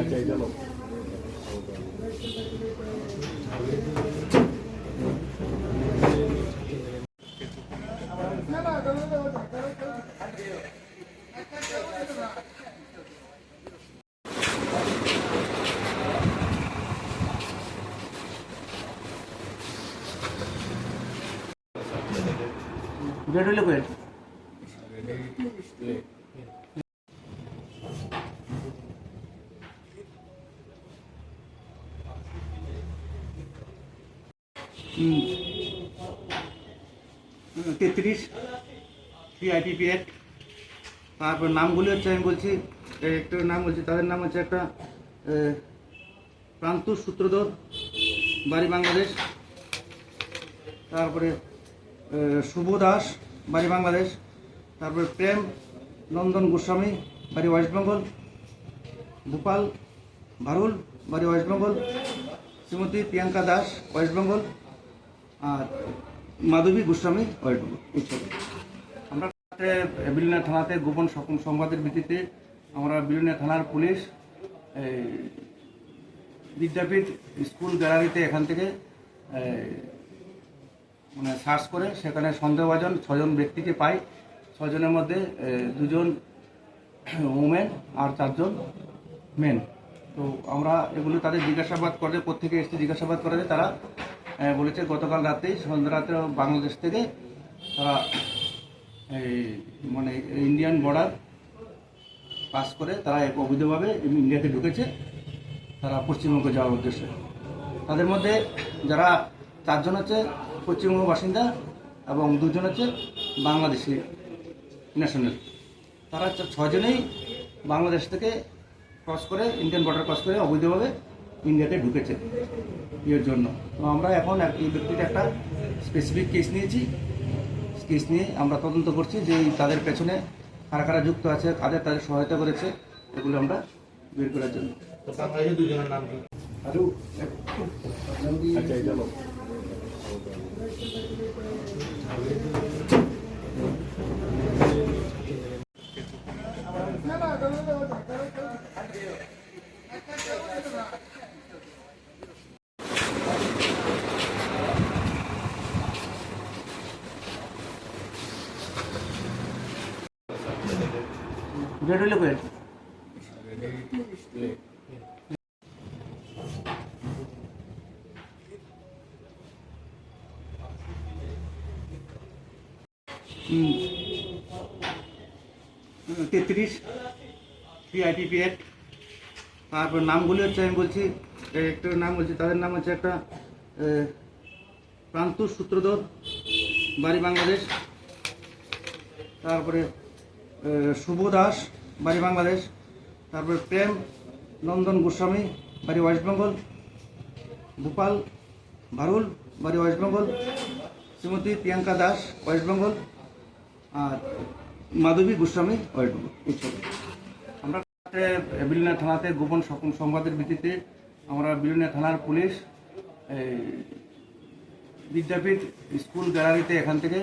আচ্ছা এটা লোক বেড হইলে তেত্রিশ থ্রি আইপিপি অ্যাক্ট তারপর নামগুলি হচ্ছে আমি বলছি একটা নাম বলছি তাদের নাম হচ্ছে একটা আহ, প্রান্তুষ সূত্রধর বাড়ি বাংলাদেশ। তারপরে শুভ দাস বাড়ি বাংলাদেশ। তারপরে প্রেম নন্দন গোস্বামী বাড়ি ওয়েস্ট বেঙ্গল। গোপাল ভারুল বাড়ি ওয়েস্ট বেঙ্গল। শ্রীমতী প্রিয়াঙ্কা দাস ওয়েস্ট বেঙ্গল। মাধবী গোস্বামী ছবি। আমরা বিলিনা থানাতে গোপন সংবাদের ভিত্তিতে আমরা বিলিনা থানার পুলিশ বিদ্যাপীঠ স্কুল গ্যালারিতে এখান থেকে মানে সার্চ করে সেখানে সন্দেহভাজন ছজন ব্যক্তিকে পাই ছজনের মধ্যে দুজন ওমেন আর চারজন মেন তো আমরা এগুলো তাদের জিজ্ঞাসাবাদ করে প্রত্যেকে এসে জিজ্ঞাসাবাদ করে তারা বলেছে, গতকাল রাতেই সন্ধ্যা রাতে বাংলাদেশ থেকে তারা এই মানে ইন্ডিয়ান বর্ডার পাস করে তারা এক অবৈধভাবে ইন্ডিয়াতে ঢুকেছে, তারা পশ্চিমবঙ্গে যাওয়ার উদ্দেশ্যে। তাদের মধ্যে যারা চারজন হচ্ছে পশ্চিমবঙ্গ বাসিন্দা এবং দুজন হচ্ছে বাংলাদেশি ন্যাশনাল তারা ছজনেই বাংলাদেশ থেকে ক্রস করে, ইন্ডিয়ান বর্ডার ক্রস করে অবৈধভাবে ইন্ডিয়াতে ঢুকেছে ইয়ের জন্য। তো আমরা এখন এই ব্যক্তির একটা স্পেসিফিক কেস নিয়েছি। কেস নিয়ে আমরা তদন্ত করছি যে তাদের পেছনে কারা কারা যুক্ত আছে কাদের তাদের সহায়তা করেছে এগুলো আমরা বের করার জন্য। আচ্ছা বেড হইলে বেড তেত্রিশ অ্যাক্ট তারপর নামগুলি হচ্ছে আমি বলছি একটা নাম বলছি তাদের নাম হচ্ছে একটা আহ, প্রান্তুষ সূত্রধর বাড়ি বাংলাদেশ। তারপরে শুভ দাস বাড়ি বাংলাদেশ। তারপরে প্রেম নন্দন গোস্বামী বাড়ি ওয়েস্ট বেঙ্গল। গোপাল ভারুল বাড়ি ওয়েস্ট বেঙ্গল। শ্রীমতী প্রিয়াঙ্কা দাস ওয়েস্ট বেঙ্গল। আর মাধবী গোস্বামী ওয়েস্ট বেঙ্গল। আমরা বিলিনা থানাতে গোপন সংবাদের ভিত্তিতে আমরা বিলিনা থানার পুলিশ এই, বিদ্যাপীঠ স্কুল গ্যালারিতে এখান থেকে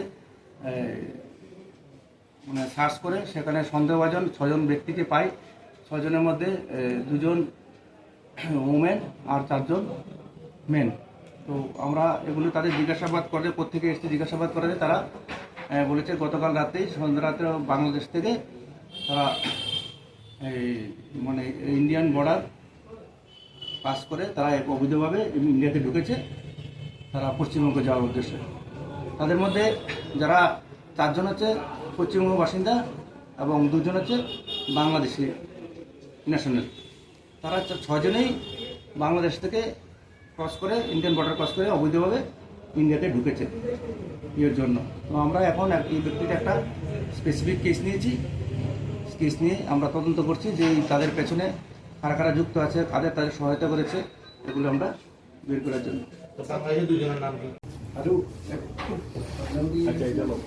মানে সার্চ করে, সেখানে সন্দেহভাজন ছজন ব্যক্তিকে পাই। ছজনের মধ্যে দুজন ওমেন আর চারজন মেন তো আমরা এগুলো তাদের জিজ্ঞাসাবাদ করে প্রত্যেকে এসে জিজ্ঞাসাবাদ করে তারা বলেছে গতকাল রাতেই সন্ধ্যা রাতে বাংলাদেশ থেকে তারা এই মানে ইন্ডিয়ান বর্ডার পাস করে তারা এক অবৈধভাবে ইন্ডিয়াতে ঢুকেছে, তারা পশ্চিমবঙ্গে যাওয়ার উদ্দেশ্যে। তাদের মধ্যে যারা চারজন হচ্ছে পশ্চিমবঙ্গ বাসিন্দা এবং দুজন হচ্ছে বাংলাদেশি ন্যাশনাল তারা ছজনেই বাংলাদেশ থেকে ক্রস করে ইন্ডিয়ান বর্ডার ক্রস করে অবৈধভাবে ইন্ডিয়াতে ঢুকেছে ইয়ের জন্য। তো আমরা এখন এই ব্যক্তির একটা স্পেসিফিক কেস নিয়েছি। কেস নিয়ে আমরা তদন্ত করছি যে তাদের পেছনে কারা কারা যুক্ত আছে কাদের তাদের সহায়তা করেছে এগুলো আমরা বের করার জন্য। আরও এটা লোক